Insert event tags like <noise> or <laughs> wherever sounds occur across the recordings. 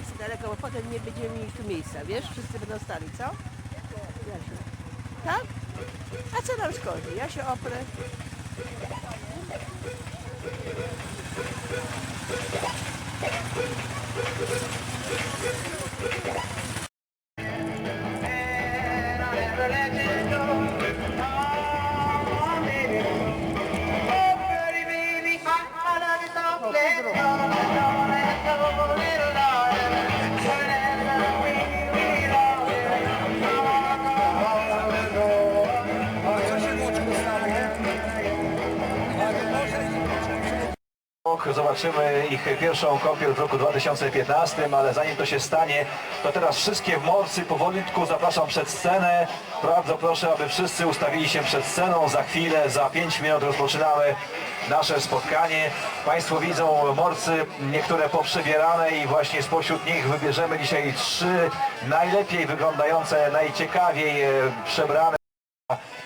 nie chcę daleko, bo potem nie będziemy mieli tu miejsca, wiesz? Wszyscy będą stali, co? Jasiu. Tak? A co nam szkodzi? Ja się oprę. rok. Zobaczymy ich pierwszą kąpiel w roku 2015, ale zanim to się stanie, to teraz wszystkie morsy powolutku zapraszam przed scenę. Bardzo proszę, aby wszyscy ustawili się przed sceną. Za chwilę, za 5 minut rozpoczynamy nasze spotkanie. Państwo widzą morsy, niektóre poprzebierane i właśnie spośród nich wybierzemy dzisiaj trzy najlepiej wyglądające, najciekawiej e, przebrane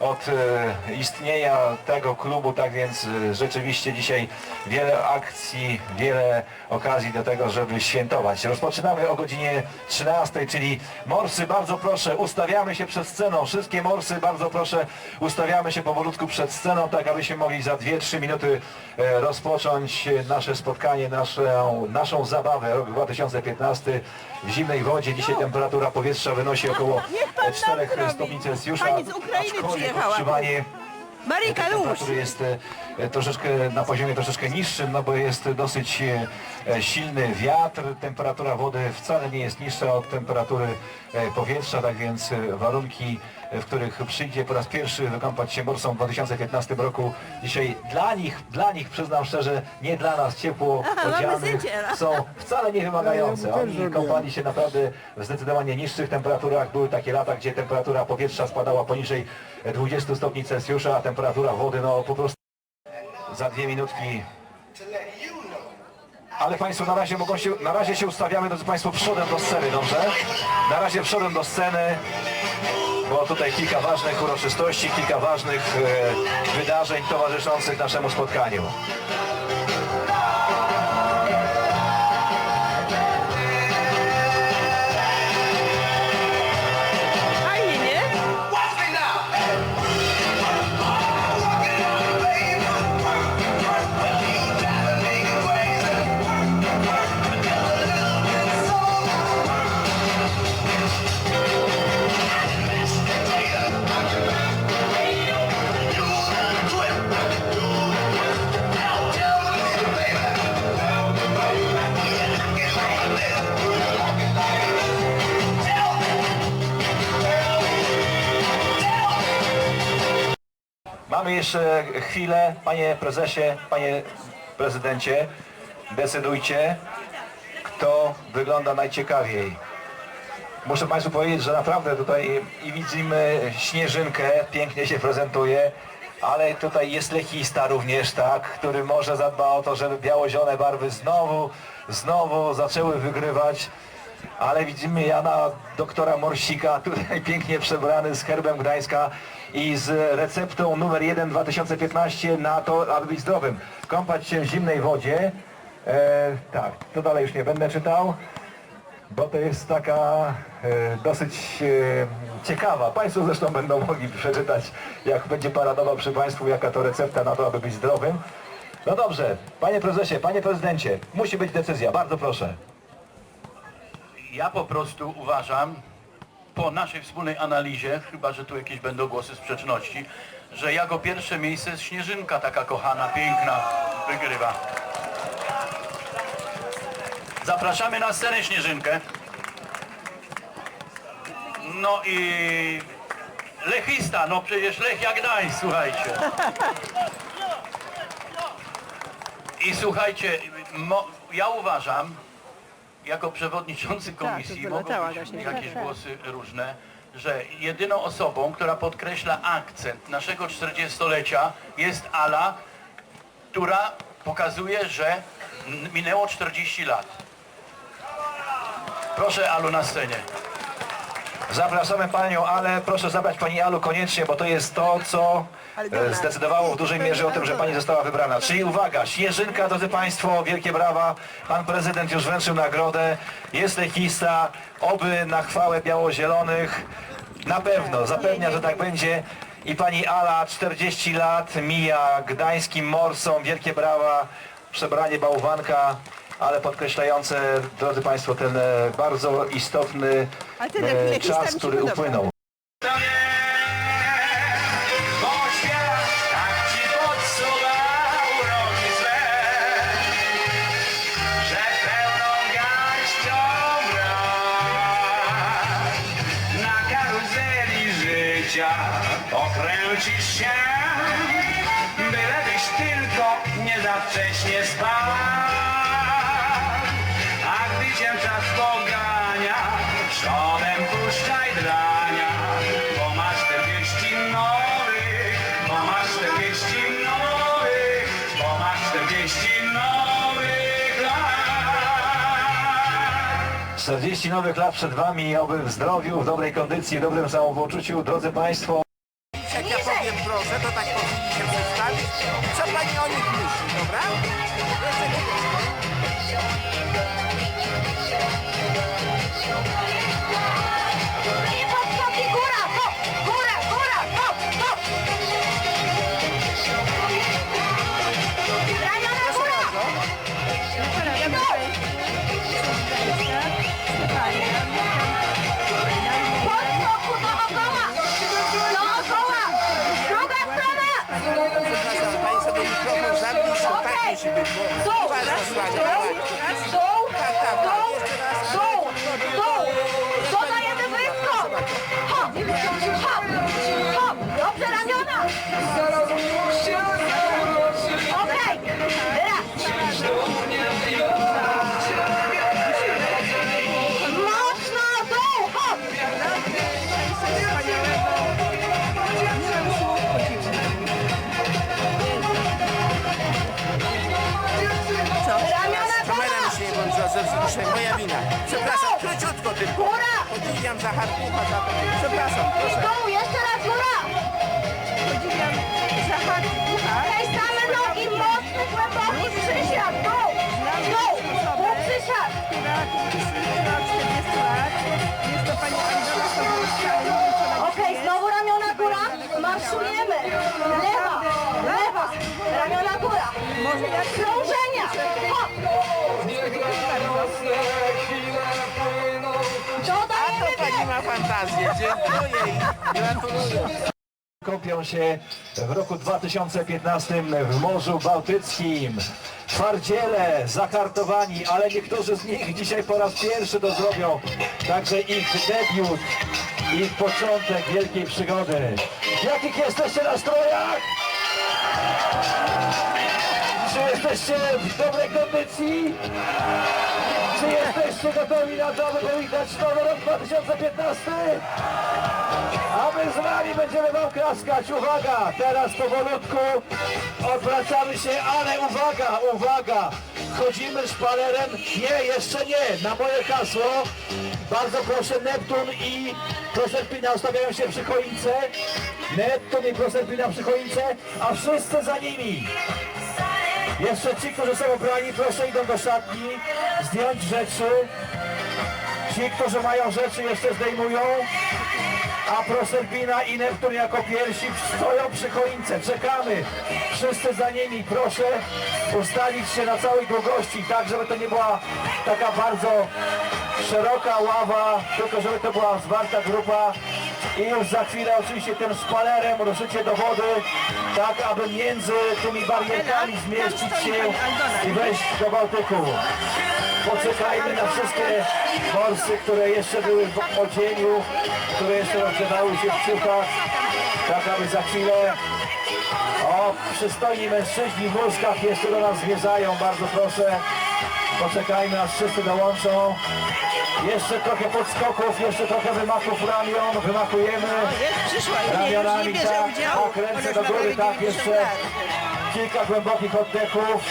od e, istnienia tego klubu, tak więc e, rzeczywiście dzisiaj wiele akcji, wiele okazji do tego, żeby świętować. Rozpoczynamy o godzinie 13, czyli morsy, bardzo proszę, ustawiamy się przed sceną. Wszystkie morsy, bardzo proszę, ustawiamy się powolutku przed sceną, tak abyśmy mogli za 2-3 minuty e, rozpocząć nasze spotkanie, naszą, naszą zabawę. Rok 2015 w zimnej wodzie. Dzisiaj temperatura powietrza wynosi około Niech pan 4 nadrobi. stopni Celsjusza. Aczkolwiek już! temperatury jest e, troszeczkę na poziomie troszeczkę niższym, no bo jest dosyć e, e, silny wiatr, temperatura wody wcale nie jest niższa od temperatury e, powietrza, tak więc e, warunki, e, w których przyjdzie po raz pierwszy wykąpać się morsą w 2015 roku, dzisiaj dla nich, dla nich przyznam szczerze, nie dla nas ciepło mamy odzianych są wcale nie wymagające. Oni kąpali się naprawdę w zdecydowanie niższych temperaturach. Były takie lata, gdzie temperatura powietrza spadała poniżej 20 stopni Celsjusza, a temperatura wody no po prostu za dwie minutki. Ale Państwo na razie mogą się, na razie się ustawiamy, drodzy Państwo, przodem do sceny, dobrze? Na razie przodem do sceny, bo tutaj kilka ważnych uroczystości, kilka ważnych e, wydarzeń towarzyszących naszemu spotkaniu. Mamy jeszcze chwilę, panie prezesie, panie prezydencie, decydujcie, kto wygląda najciekawiej. Muszę Państwu powiedzieć, że naprawdę tutaj i widzimy Śnieżynkę, pięknie się prezentuje, ale tutaj jest lechista również, tak, który może zadba o to, żeby biało-zielone barwy znowu, znowu zaczęły wygrywać. Ale widzimy Jana doktora Morsika, <laughs> tutaj pięknie przebrany z herbem Gdańska i z receptą numer 1 2015 na to, aby być zdrowym. Kąpać się w zimnej wodzie. E, tak, to dalej już nie będę czytał bo to jest taka e, dosyć e, ciekawa. Państwo zresztą będą mogli przeczytać, jak będzie paradował przy Państwu, jaka to recepta na to, aby być zdrowym. No dobrze, Panie Prezesie, Panie Prezydencie, musi być decyzja, bardzo proszę. Ja po prostu uważam, po naszej wspólnej analizie, chyba że tu jakieś będą głosy sprzeczności, że jako pierwsze miejsce Śnieżynka, taka kochana, piękna, wygrywa. Zapraszamy na scenę Śnieżynkę. No i Lechista, no przecież Lech jak Gdańsk, słuchajcie. I słuchajcie, ja uważam, jako przewodniczący komisji, to mogą być jakieś Tak, tak. głosy różne, że jedyną osobą, która podkreśla akcent naszego 40-lecia jest Ala, która pokazuje, że minęło 40 lat. Proszę Alu na scenie. Zapraszamy Panią, ale proszę zabrać Pani Alu koniecznie, bo to jest to, co e, zdecydowało w dużej mierze o tym, że Pani została wybrana. Czyli uwaga, Śnieżynka, drodzy Państwo, wielkie brawa. Pan prezydent już wręczył nagrodę. Jest lechista, oby na chwałę biało-zielonych. Na pewno, zapewnia, że tak będzie. I Pani Ala, 40 lat, mija gdańskim morsom, wielkie brawa, przebranie bałwanka ale podkreślające, drodzy Państwo, ten e, bardzo istotny e, czas, który upłynął. 40 nowych lat przed Wami, oby w zdrowiu, w dobrej kondycji, w dobrym samopoczuciu. Drodzy Państwo, Góra. Podziwiam za harpucha, za to. Przepraszam, proszę. Dół, jeszcze raz góra. Podziwiam Zachar Pucha. Tej same nogi, mocny, głęboki przysiad. Dół, dół, dół przysiad. która uczestniczyła od 40 lat. Jest to pani Aldona Sobolska, Okej, znowu ramiona góra. Marszujemy. Lewa, lewa, ramiona góra. Krążenia. Hop. Fantazję. Dziękuję i gratuluję. kopią się w roku 2015 w Morzu Bałtyckim. Twardziele, zakartowani, ale niektórzy z nich dzisiaj po raz pierwszy to zrobią. Także ich debiut, ich początek wielkiej przygody. W jakich jesteście nastrojach? Czy jesteście w dobrej kondycji? Czy jesteście gotowi na to, aby powitać nowy rok 2015? A my z nami będziemy wam klaskać. Uwaga, teraz powolutku odwracamy się, ale uwaga, uwaga. Chodzimy szpalerem. Nie, jeszcze nie. Na moje hasło. Bardzo proszę, Neptun i Proserpina ustawiają się przy choince. Neptun i Proserpina przy choince, a wszyscy za nimi. Jeszcze ci, którzy są ubrani, proszę idą do szatni, zdjąć rzeczy. Ci, którzy mają rzeczy, jeszcze zdejmują. A Proserpina i Neptun jako pierwsi stoją przy choince. Czekamy. Wszyscy za nimi. Proszę ustawić się na całej długości, tak żeby to nie była taka bardzo szeroka ława, tylko żeby to była zwarta grupa. I już za chwilę oczywiście tym szpalerem ruszycie do wody, tak aby między tymi barierkami zmieścić się i wejść do Bałtyku. Poczekajmy na wszystkie morsy, które jeszcze były w odzieniu, które jeszcze rozgrzewały się w ciuchach, tak aby za chwilę o, przystojni mężczyźni w wózkach jeszcze do nas zmierzają, bardzo proszę. Poczekajmy aż wszyscy dołączą. Jeszcze trochę podskoków, jeszcze trochę wymachów ramion, wymachujemy. Ramionami, tak, tak, ręce do góry, tak, 90 jeszcze kilka głębokich oddechów,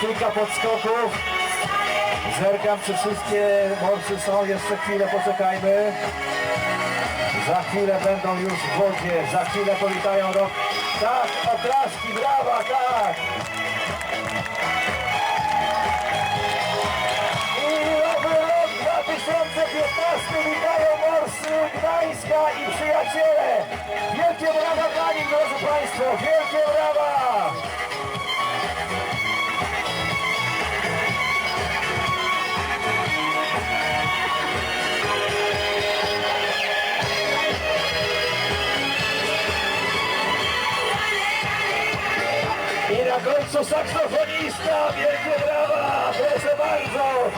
kilka podskoków. Zerkam, czy wszystkie morsy są, jeszcze chwilę poczekajmy. Za chwilę będą już w wodzie, za chwilę powitają rok. Tak, oklaski, brawa, tak! 2015 witają morsy Gdańska i przyjaciele! Wielkie brawa dla nich, drodzy Państwo, wielkie brawa! I na końcu saksofonista, wielkie brawa, proszę bardzo,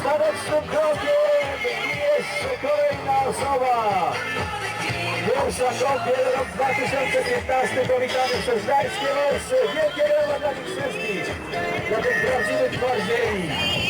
stanecznym krokiem jeszcze kolejna osoba. Pierwsza kąpiel, rok 2015, powitamy przez Gdańskie Morsy, wielkie brawa dla nich wszystkich, dla tych prawdziwych twardzieli.